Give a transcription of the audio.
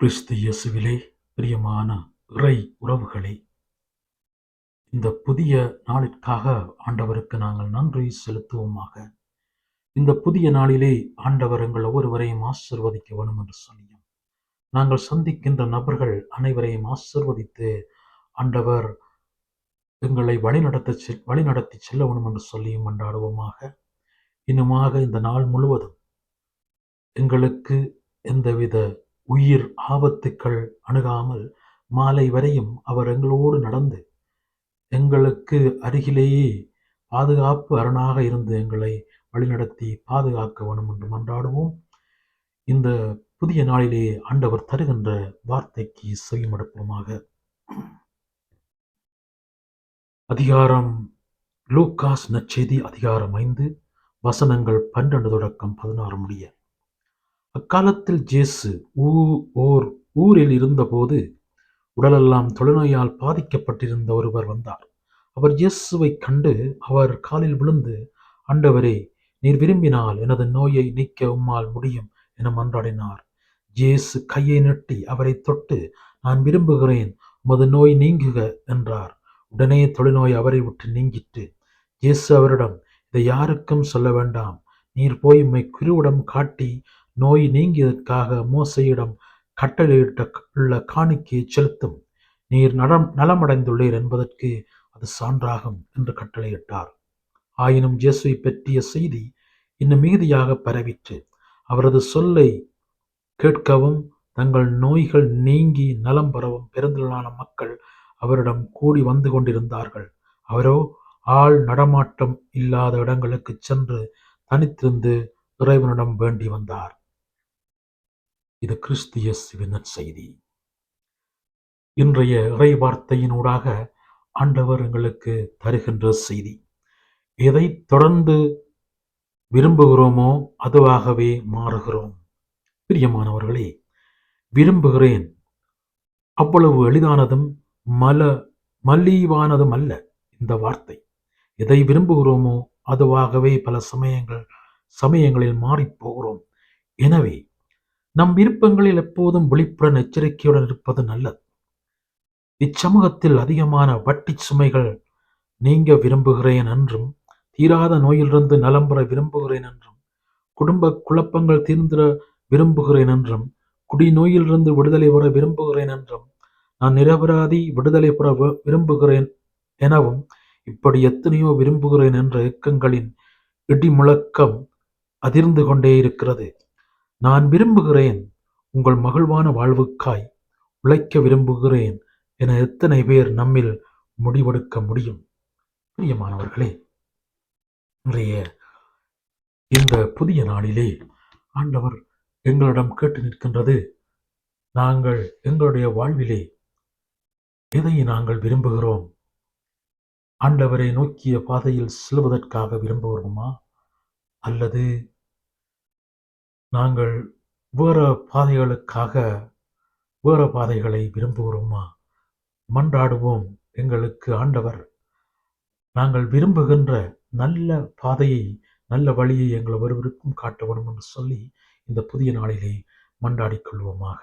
கிறிஸ்து இயேசுவிலே பிரியமான இறை உறவுகளே இந்த புதிய நாளிற்காக ஆண்டவருக்கு நாங்கள் நன்றி செலுத்துவோமாக. இந்த புதிய நாளிலே ஆண்டவர் எங்கள் ஒவ்வொருவரையும் ஆசிர்வதிக்க வேணும் என்று சொல்லியும் நாங்கள் சந்திக்கின்ற நபர்கள் அனைவரையும் ஆசிர்வதித்து ஆண்டவர் எங்களை வழிநடத்த வழிநடத்தி செல்ல வேணும் என்று சொல்லியும் கொண்டாடுவோமாக. இன்னுமாக இந்த நாள் முழுவதும் எங்களுக்கு எந்தவித உயிர் ஆபத்துக்கள் அணுகாமல் மாலை வரையும் அவர் எங்களோடு நடந்து எங்களுக்கு அருகிலேயே பாதுகாப்பு அரணாக இருந்து எங்களை வழிநடத்தி பாதுகாக்க வேணும் என்று மன்றாடுவோம். இந்த புதிய நாளிலே ஆண்டவர் தருகின்ற வார்த்தைக்கு செவிமடுப்போமாக. அதிகாரம் லூக்காஸ் நச்செய்தி அதிகாரம் ஐந்து வசனங்கள் பன்னெண்டு தொடக்கம் பதினாறு முடிய. அக்காலத்தில் ஜேசு ஊ ஓர் ஊரில் இருந்தபோது உடலெல்லாம் தொழுநோயால் பாதிக்கப்பட்டிருந்த ஒருவர் வந்தார். அவர் இயேசுவை கண்டு அவர் காலில் விழுந்து ஆண்டவரே நீர் விரும்பினால் எனது நோயை நீக்க உம்மால் முடியும் என மன்றாடினார். ஜேசு கையை நட்டி அவரை தொட்டு நான் விரும்புகிறேன் உமது நோய் நீங்குக என்றார். உடனே தொழுநோய் அவரை விட்டு நீங்கிட்டு ஜேசு அவரிடம் இதை யாருக்கும் சொல்ல வேண்டாம். நீர் போய் உம்மை குருவிடம் காட்டி நோய் நீங்கியதற்காக மோசையிடம் கட்டளையிட்ட உள்ள காணிக்கையை செலுத்தும். நீர் நலம் நலமடைந்துள்ளீர் என்பதற்கு அது சான்றாகும் என்று கட்டளையிட்டார். ஆயினும் இயேசுவை பற்றிய செய்தி இன்னும் மிகுதியாக பரவிற்று. அவரது சொல்லை கேட்கவும் தங்கள் நோய்கள் நீங்கி நலம் பெறவும் பெருந்திரளான மக்கள் அவரிடம் கூடி வந்து கொண்டிருந்தார்கள். அவரோ ஆள் நடமாட்டம் இல்லாத இடங்களுக்கு சென்று தனித்திருந்து இறைவனிடம் வேண்டி வந்தார். இது கிறிஸ்திய இயேசுவின் செய்தி. இன்றைய இறை வார்த்தையினூடாக ஆண்டவர் எங்களுக்கு தருகின்ற செய்தி. எதை தொடர்ந்து விரும்புகிறோமோ அதுவாகவே மாறுகிறோம். பிரியமானவர்களே விரும்புகிறேன் அவ்வளவு எளிதானதும் மல மலிவானதும் அல்ல இந்த வார்த்தை. எதை விரும்புகிறோமோ அதுவாகவே பல சமயங்கள் சமயங்களில் மாறிப்போகிறோம். எனவே நம் விருப்பங்களில் எப்போதும் விழிப்புடன் எச்சரிக்கையுடன் இருப்பது நல்லது. இச்சமூகத்தில் அதிகமான வட்டி சுமைகள் நீங்க விரும்புகிறேன் என்றும் தீராத நோயிலிருந்து நலம் பெற விரும்புகிறேன் என்றும் குடும்ப குழப்பங்கள் தீர்ந்திட விரும்புகிறேன் என்றும் குடி நோயிலிருந்து விடுதலை பெற விரும்புகிறேன் என்றும் நான் நிரபராதி விடுதலை பெற விரும்புகிறேன் எனவும் இப்படி எத்தனையோ விரும்புகிறேன் என்ற இயக்கங்களின் இடி முழக்கம் அதிர்ந்து கொண்டே இருக்கிறது. நான் விரும்புகிறேன் உங்கள் மகிழ்வான வாழ்வுக்காய். உழைக்க விரும்புகிறேன் என எத்தனை பேர் நம்மில் முடிவெடுக்க முடியும்? பிரியமானவர்களே இன்றைய இந்த புதிய நாளிலே ஆண்டவர் எங்களிடம் கேட்டு நிற்கின்றது. நாங்கள் எங்களுடைய வாழ்விலே எதை நாங்கள் விரும்புகிறோம்? ஆண்டவரை நோக்கிய பாதையில் செல்வதற்காக விரும்புகிறோமா? அல்லது நாங்கள் வேறு பாதைகளுக்காக வேறு பாதைகளை விரும்புகிறோமா? மன்றாடுவோம் எங்களுக்கு ஆண்டவர். நாங்கள் விரும்புகின்ற நல்ல பாதையை நல்ல வழியை எங்கள் ஒருவருக்கும் காட்ட வேண்டும் என்று சொல்லி இந்த புதிய நாளிலே மன்றாடிக்கொள்வோமாக